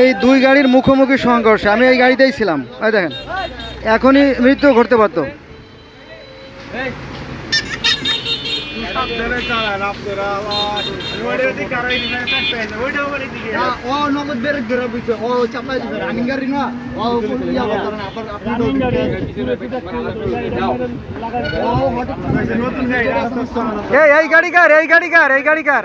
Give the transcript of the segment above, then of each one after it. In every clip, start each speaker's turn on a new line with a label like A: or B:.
A: এই দুই গাড়ির মুখোমুখি সংঘর্ষে, আমি এই গাড়িতেই ছিলাম। ওই দেখেন, এখনই মৃত্যু ঘটতে পারতো। এই গাড়ি কার, এই গাড়ি কার, এই গাড়ি কার।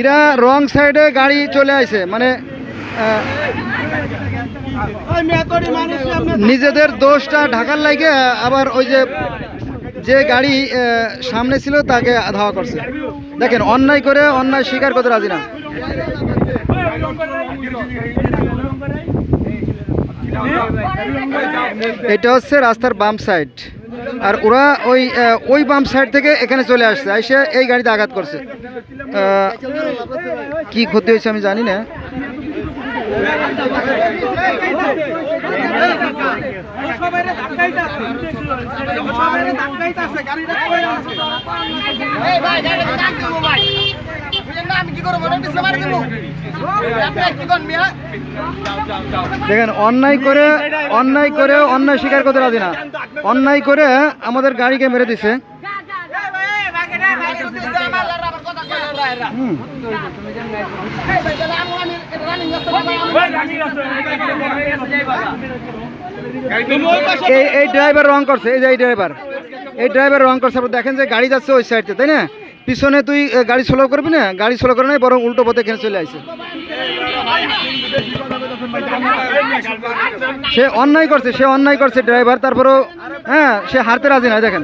A: এরা রং সাইডে গাড়ি চলে আসে মানে নিজেদের দোষটা ঢাকার লাগে আবার ওই যে যে গাড়ি সামনে ছিল তাকে ধাওয়া করছে। দেখেন, অন্যায় করে অন্যায় স্বীকার করতে রাজি না। এটা হচ্ছে রাস্তার বাম সাইড। আর ওরা ওই ওই বাম সাইড থেকে এখানে চলে আসছে এসে এই গাড়িতে আঘাত করছে। কি ক্ষতি হয়েছে আমি জানি না। দেখেন, অন্যায় করে অন্যায় করে অন্যায় স্বীকার করতে রাজি না। অন্যায় করে আমাদের গাড়িকে মেরে দিছে। এই ড্রাইভার রং করছে, এই যে এই ড্রাইভার এই ড্রাইভার রং করছে দেখেন যে গাড়ি যাচ্ছে ওই সাইডে তাই না? পিছনে তুই গাড়ি স্লো করবি না? গাড়ি স্লো করে নাই, বরং উল্টো পথে এখানে চলে আসছে সে অন্যায় করছে, সে অন্যায় করছে ড্রাইভার তারপরেও হ্যাঁ সে হারতে রাজি না দেখেন।